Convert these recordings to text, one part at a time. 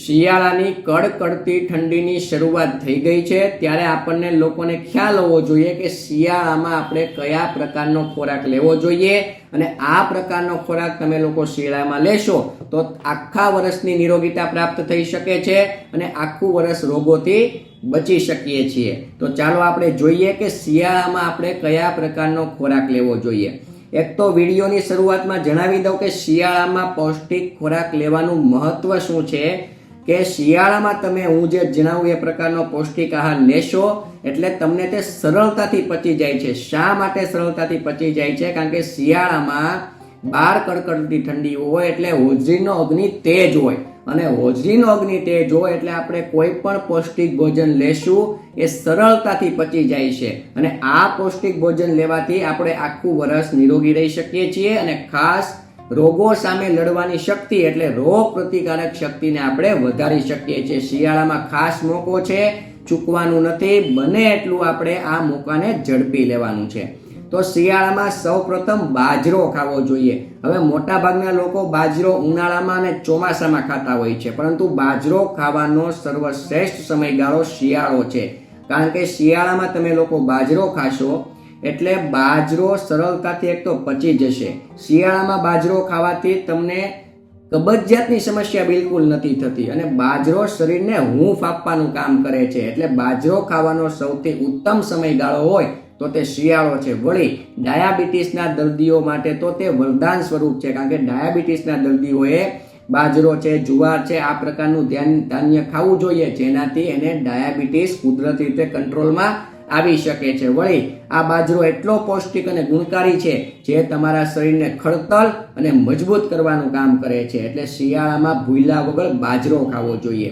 શિયાળાની કડકડતી ઠંડીની શરૂઆત થઈ ગઈ છે. ત્યારે આપણને લોકોને ખ્યાલ હોવો જોઈએ કે શિયાળામાં આપણે કયા પ્રકારનો ખોરાક લેવો જોઈએ અને આ પ્રકારનો ખોરાક તમે લોકો શિયાળામાં લેશો તો આખા વર્ષની નિરોગીતા પ્રાપ્ત થઈ શકે છે અને આખું વર્ષ રોગોથી બચી શકીએ છીએ. તો ચાલો આપણે જોઈએ કે શિયાળામાં આપણે કયા પ્રકારનો ખોરાક લેવો જોઈએ. એક તો વિડીયોની શરૂઆતમાં જણાવી દઉં કે શિયાળામાં પૌષ્ટિક ખોરાક લેવાનું મહત્વ શું છે? કે શિયાળામાં તમે હું જે જણાવું એ પ્રકારનો પૌષ્ટિક આહાર લેશો એટલે તમને તે સરળતાથી પચી જાય છે. શા માટે સરળતાથી પચી જાય છે? કારણ કે શિયાળામાં બાર કડકડતી ઠંડી હોય એટલે હોજરીનો અગ્નિ તેજ હોય. અને હોજરીનો અગ્નિ તેજ હોય એટલે આપણે કોઈ પણ પૌષ્ટિક ભોજન લેશું એ સરળતાથી પચી જાય છે. અને આ પૌષ્ટિક ભોજન લેવાથી આપણે આખું વર્ષ નિરોગી રહી શકીએ છીએ અને ખાસ રોગો સામે લડવાની શક્તિ એટલે રોગ પ્રતિકારક શક્તિને આપણે વધારી શકીએ છીએ. શિયાળામાં ખાસ મોકો છે, ચૂકવાનું નથી, બને એટલું આપણે આ મોકાને ઝડપી લેવાનું છે. તો શિયાળામાં સૌપ્રથમ બાજરો ખાવો જોઈએ. હવે મોટાભાગના લોકો બાજરો ઉનાળામાં અને ચોમાસામાં ખાતા હોય છે. પરંતુ બાજરો ખાવાનો સર્વશ્રેષ્ઠ સમયગાળો શિયાળો છે. કારણ કે શિયાળામાં તમે લોકો બાજરો ખાશો એટલે બાજરો સરળતાથી એક તો પચી જશે. શિયાળામાં બાજરો ખાવાથી તમને કબજિયાતની સમસ્યા બિલકુલ નથી થતી અને બાજરો શરીરને હૂંફ આપવાનું કામ કરે છે. એટલે બાજરો ખાવાનો સૌથી ઉત્તમ સમયગાળો હોય તો તે શિયાળો છે. વળી ડાયાબિટીસના દર્દીઓ માટે તો તે વરદાન સ્વરૂપ છે, કારણ કે ડાયાબિટીસના દર્દીઓએ બાજરો છે, જુવાર છે, આ પ્રકારનું ધ્યાન ધાન્ય ખાવું જોઈએ, જેનાથી એને ડાયાબિટીસ કુદરતી રીતે કંટ્રોલમાં આવી શકે છે. વળી, આ બાજરો એટલો પૌષ્ટિક અને ગુણકારી છે જે તમારા શરીરને ખડતલ અને મજબૂત કરવાનું કામ કરે છે. એટલે શિયાળામાં ભૂલા વગર બાજરો ખાવો જોઈએ.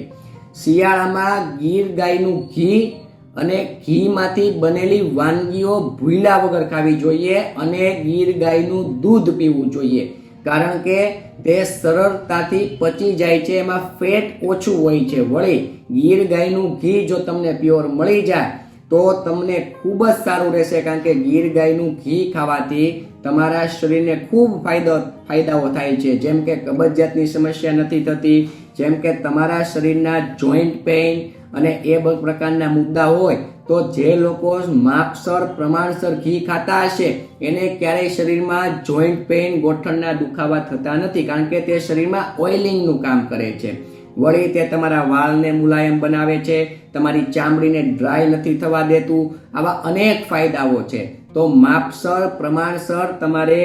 શિયાળામાં ગીર ગાયનું ઘી અને ઘીમાંથી બનેલી વાનગીઓ ભૂલા વગર ખાવી જોઈએ અને ગીર ગાયનું દૂધ પીવું જોઈએ. કારણ કે તે સરળતાથી પચી જાય છે, એમાં ફેટ ઓછું હોય છે. વળી, ગીર ગાયનું ઘી જો તમને પ્યોર મળી જાય તો તમને ખૂબ જ સારું રહેશે કારણ કે ગીર ગાયનું ઘી ખાવાથી તમારા શરીરને ખૂબ ફાયદો ફાયદાઓ થાય છે. જેમ કે કબજિયાતની સમસ્યા નથી થતી, જેમ કે તમારા શરીરના જોઈન્ટ પેઇન અને એ પ્રકારના મુદ્દા હોય, તો જે લોકો માપસર, પ્રમાણસર ઘી ખાતા હશે, એને ક્યારેય શરીરમાં જોઈન્ટ પેઇન ગોઠણના દુખાવા થતા નથી, કારણ કે તે શરીરમાં ઓઇલિંગનું કામ કરે છે. વળી તે તમારા વાળને મુલાયમ બનાવે છે, તમારી ચામડીને ડ્રાય નથી થવા દેતું, આવા અનેક ફાયદાઓ છે. તો માપસર, પ્રમાણસર તમારે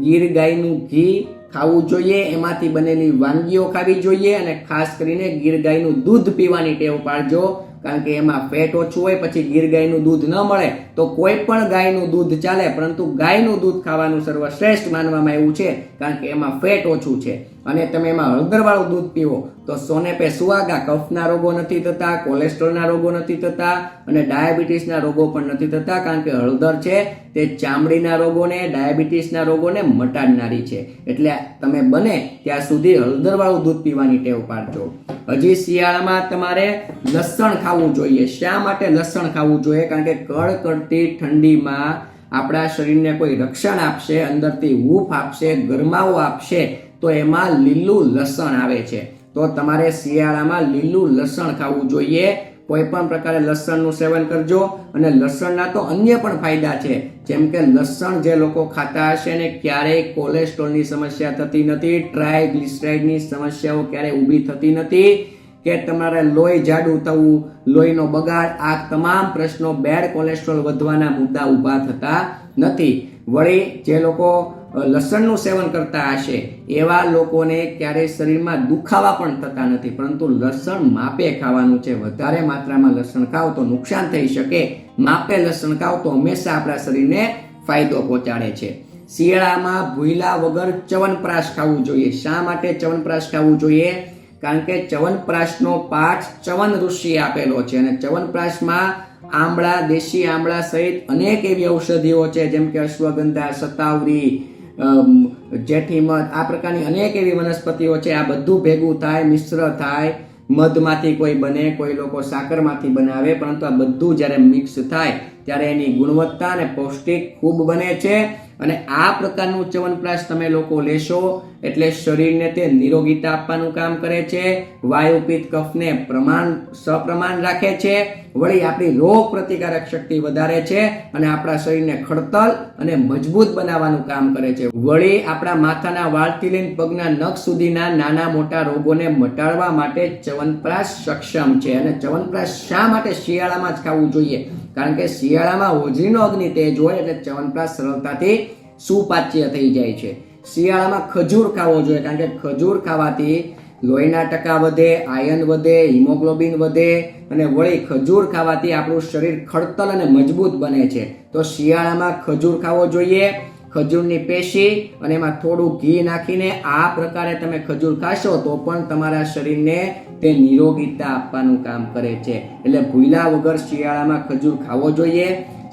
ગીર ગાયનું ઘી ખાવું જોઈએ, એમાંથી બનેલી વાનગીઓ ખાવી જોઈએ અને ખાસ કરીને ગીર ગાયનું દૂધ પીવાની ટેવ પાડજો. કારણ કે એમાં ફેટ ઓછું હોય, પછી ગીર ગાયનું દૂધ ન મળે, તો કોઈ પણ ગાયનું દૂધ ચાલે, પરંતુ ગાયનું દૂધ ખાવાનું સર્વશ્રેષ્ઠ માનવામાં આવ્યું છે, કારણ કે એમાં ફેટ ઓછું છે. અને તમે એમાં હળદરવાળું દૂધ પીવો, તો સોને પે સુવાગા કફના રોગો નથી થતા, કોલેસ્ટ્રોલના રોગો નથી થતા, અને ડાયાબિટીસના રોગો પણ નથી થતા, કારણ કે હળદર છે, તે ચામડીના રોગોને, ડાયાબિટીસના રોગોને મટાડનારી છે. એટલે તમે બને ત્યાં સુધી હળદરવાળું દૂધ પીવાની ટેવ પાડજો. હજી શિયાળામાં તમારે લસણ ખાવું જોઈએ. શા માટે લસણ ખાવું જોઈએ? કારણ કે કડકડતી ઠંડીમાં આપણા શરીરને કોઈ રક્ષણ આપશે, અંદરથી હૂફ આપશે, ગરમાવો આપશે, તો એમાં લીલું લસણ આવે છે. તો તમારે શિયાળામાં લીલું લસણ ખાવું જોઈએ. કોઈ પણ પ્રકારે લસણનું સેવન કરજો અને લસણના તો અન્ય પણ ફાયદા છે. જેમ કે લસણ જે લોકો ખાતા હશે ને ક્યારેય કોલેસ્ટ્રોલની સમસ્યા થતી નથી, ટ્રાયગ્લિસરાઇડની સમસ્યાઓ ક્યારેય ઊભી થતી નથી. કે તમારે લોહી જાડું થવું, લોહીનો બગાડ, આ તમામ પ્રશ્નો બેડ કોલેસ્ટ્રોલ વધવાના મુદ્દા ઊભા થતા નથી. વળી જે લોકો લસણનું સેવન કરતા હશે, એવા લોકોને ક્યારેય શરીરમાં દુખાવા પણ થતા નથી. પરંતુ લસણ માપે ખાવાનું છે. વધારે માત્રામાં લસણ ખાવ તો નુકસાન થઈ શકે. માપે લસણ ખાવ તો હંમેશા આપણા શરીરને ફાયદો પહોંચાડે છે. શિયાળામાં ભૂલા વગર ચવનપ્રાશ ખાવું જોઈએ. શા માટે ચવનપ્રાશ ખાવું જોઈએ? કારણ કે ચવનપ્રાશનો પાઠ ચવન ઋષિ આપેલો છે અને ચવનપ્રાશમાં આંબળા, દેશી આંબળા સહિત અનેક એવી ઔષધિઓ છે, જેમ કે અશ્વગંધા, સતાવરી જેઠીમધ, આ પ્રકારની અનેક એવી વનસ્પતિઓ છે. આ બધું ભેગું થાય, મિશ્ર થાય, મધમાંથી કોઈ બને, કોઈ લોકો સાકરમાંથી બનાવે, પરંતુ આ બધું જ્યારે મિક્સ થાય, ત્યારે એની ગુણવત્તા અને પૌષ્ટિક ખૂબ બને છે. અને આ પ્રકારનું ચ્યવનપ્રાશ તમે લોકો લેશો એટલે શરીરને તે નિરોગીતા આપવાનું કામ કરે છે. વાયુપિત કફને પ્રમાણ, સપ્રમાણ રાખે છે. વળી આપણી રોગ પ્રતિકારક શક્તિ વધારે છે અને આપણા શરીરને ખડતલ અને મજબૂત બનાવવાનું કામ કરે છે. વળી આપણા માથાના વાળથી લઈને પગના નખ સુધીના નાના મોટા રોગોને મટાડવા માટે ચ્યવનપ્રાશ સક્ષમ છે. અને ચ્યવનપ્રાશ શા માટે શિયાળામાં જ ખાવું જોઈએ? કારણ કે શિયાળામાં હોજરીનો અગ્નિ તેજ હોય એટલે ચ્યવનપ્રાશ સરળતાથી સુપાચ્ય થઈ જાય છે. શિયાળામાં ખજૂર ખાવો જોઈએ, કારણ કે ખજૂર ખાવાથી લોહીના ટકા વધે, આયન વધે, હિમોગ્લોબિન વધે અને વળી ખજૂર ખાવાથી આપણું શરીર ખડતલ અને મજબૂત બને છે. તો શિયાળામાં ખજૂર ખાવો જોઈએ, ખજૂરની પેશી અને એમાં થોડું ઘી નાખીને આ પ્રકારે તમે ખજૂર ખાશો તો પણ તમારા શરીરને તે નિરોગીતા આપવાનું કામ કરે છે. એટલે ભૂલા વગર શિયાળામાં ખજૂર ખાવો જોઈએ.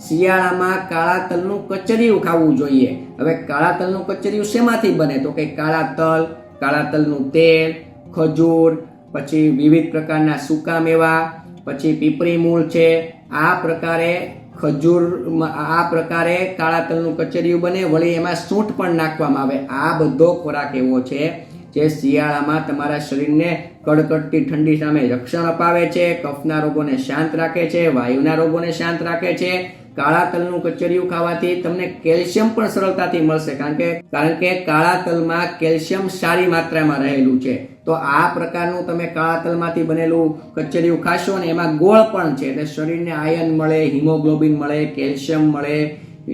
શિયાળામાં કાળા તલનું કચરિયું ખાવું જોઈએ. હવે કાળા તલનું કચરિયું શેમાંથી બને? તો કે કાળા તલ, કાળા તલનું તેલ, ખજૂર, પછી વિવિધ પ્રકારના સૂકા મેવા, પછી પીપળી મૂળ છે. આ પ્રકારે ખજૂર, આ પ્રકારે કાળા તલનું કચરિયું બને. વળી એમાં સૂંઠ પણ નાખવામાં આવે. આ બધો ખોરાક એવો છે જે શિયાળામાં તમારા શરીરને કડકડતી ઠંડી સામે રક્ષણ અપાવે છે, કફના રોગોને શાંત રાખે છે, વાયુના રોગોને શાંત રાખે છે. કાળા તલનું કચરિયું ખાવાથી તમને કેલ્શિયમ પણ સરળતાથી મળશે, કારણ કે કારણ કે કાળા તલમાં કેલ્શિયમ સારી માત્રામાં રહેલું છે. તો આ પ્રકારનું તમે કાળા તલમાંથી બનેલું કચરિયું ખાશો ને એમાં ગોળ પણ છે, એટલે શરીરને આયન મળે, હિમોગ્લોબિન મળે, કેલ્શિયમ મળે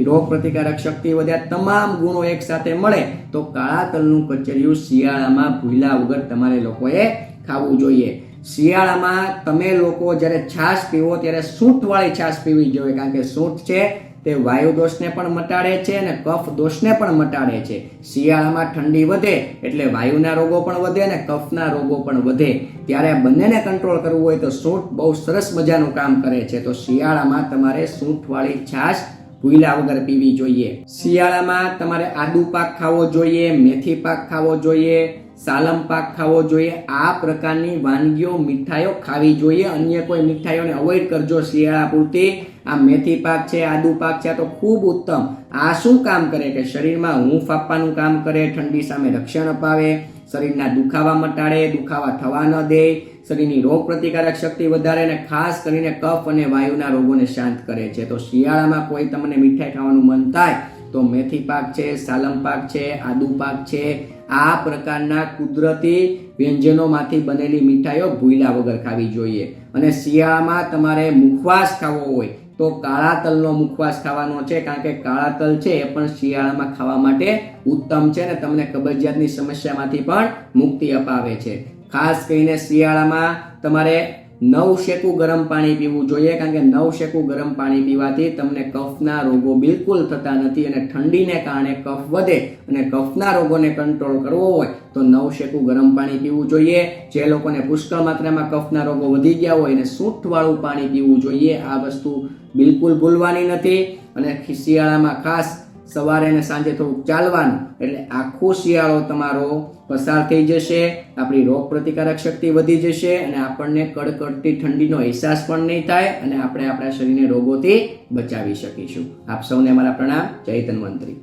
રોગ પ્રતિકારક શક્તિ વધ્યા તમામ ગુણો એક સાથે મળે, તો કાળા તલનું કચરિયું શિયાળામાં ભૂલા વગર તમારે લોકોએ ખાવું જોઈએ. શિયાળામાં તમે લોકો જ્યારે છાશ પીવો ત્યારે સૂંઠવાળી છાશ પીવી જોઈએ, કારણ કે સૂંઠ છે તે વાયુ દોષને પણ મટાડે છે અને કફ દોષને પણ મટાડે છે. શિયાળામાં ઠંડી વધે એટલે વાયુના રોગો પણ વધે અને કફના રોગો પણ વધે. ત્યારે બંનેને કંટ્રોલ કરવું હોય તો સૂંઠ બહુ સરસ મજાનું કામ કરે છે. તો શિયાળામાં તમારે સૂંઠવાળી છાશ ભૂલા વગર પીવી જોઈએ. શિયાળામાં તમારે આદુ પાક ખાવો જોઈએ, મેથી પાક ખાવો જોઈએ સાલમ પાક ખાવો જોઈએ. આ પ્રકારની વાનગીઓ મીઠાઈઓ ખાવી જોઈએ. અન્ય કોઈ મીઠાઈઓને અવોઇડ કરજો. શિયાળા પૂરતી. આ મેથી પાક છે, આદુ પાક છે, આ તો ખૂબ ઉત્તમ. આ શું કામ કરે કે શરીરમાં હૂંફ આપવાનું કામ કરે, ઠંડી સામે રક્ષણ અપાવે, શરીરના દુખાવા મટાડે, દુખાવા થવા ન દે, શરીરની રોગ પ્રતિકારક શક્તિ વધારે અને ખાસ કરીને કફ અને વાયુના રોગોને શાંત કરે છે. તો શિયાળામાં કોઈ તમને મીઠાઈ ખાવાનું મન થાય, તો મેથી પાક છે, સાલમ પાક છે, આદુ પાક છે આ પ્રકારના કુદરતી વ્યંજનોમાંથી બનેલી મીઠાઈઓ ભૂલા વગર ખાવી જોઈએ. અને શિયાળામાં તમારે મુખવાસ ખાવો હોય તો કાળા તલનો મુખવાસ ખાવાનો છે, કારણ કે કાળા તલ છે એ પણ શિયાળામાં ખાવા માટે ઉત્તમ છે અને તમને કબજિયાતની સમસ્યામાંથી પણ મુક્તિ અપાવે છે. ખાસ કરીને શિયાળામાં તમારે નવ શેકું ગરમ પાણી પીવું જોઈએ કારણ કે નવ શેકું ગરમ પાણી પીવાથી તમને કફના રોગો બિલકુલ થતા નથી અને ઠંડીને કારણે કફ વધે અને કફના રોગોને કંટ્રોલ કરવો હોય તો નવ શેકું ગરમ પાણી પીવું જોઈએ. જે લોકોને પુષ્કળ માત્રામાં કફના રોગો વધી ગયા હોય એને સૂંઠવાળું પાણી પીવું જોઈએ. આ વસ્તુ બિલકુલ ભૂલવાની નથી અને શિયાળામાં ખાસ સવારે અને સાંજે થોડુંક ચાલવાનું. એટલે આખો શિયાળો તમારો પસાર થઈ જશે, આપણી રોગ પ્રતિકારક શક્તિ વધી જશે અને આપણને કડકડતી ઠંડીનો અહેસાસ પણ નહીં થાય અને આપણે આપણા શરીરને રોગોથી બચાવી શકીશું. આપ સૌને અમારા પ્રણામ. જય ધન્વંતરી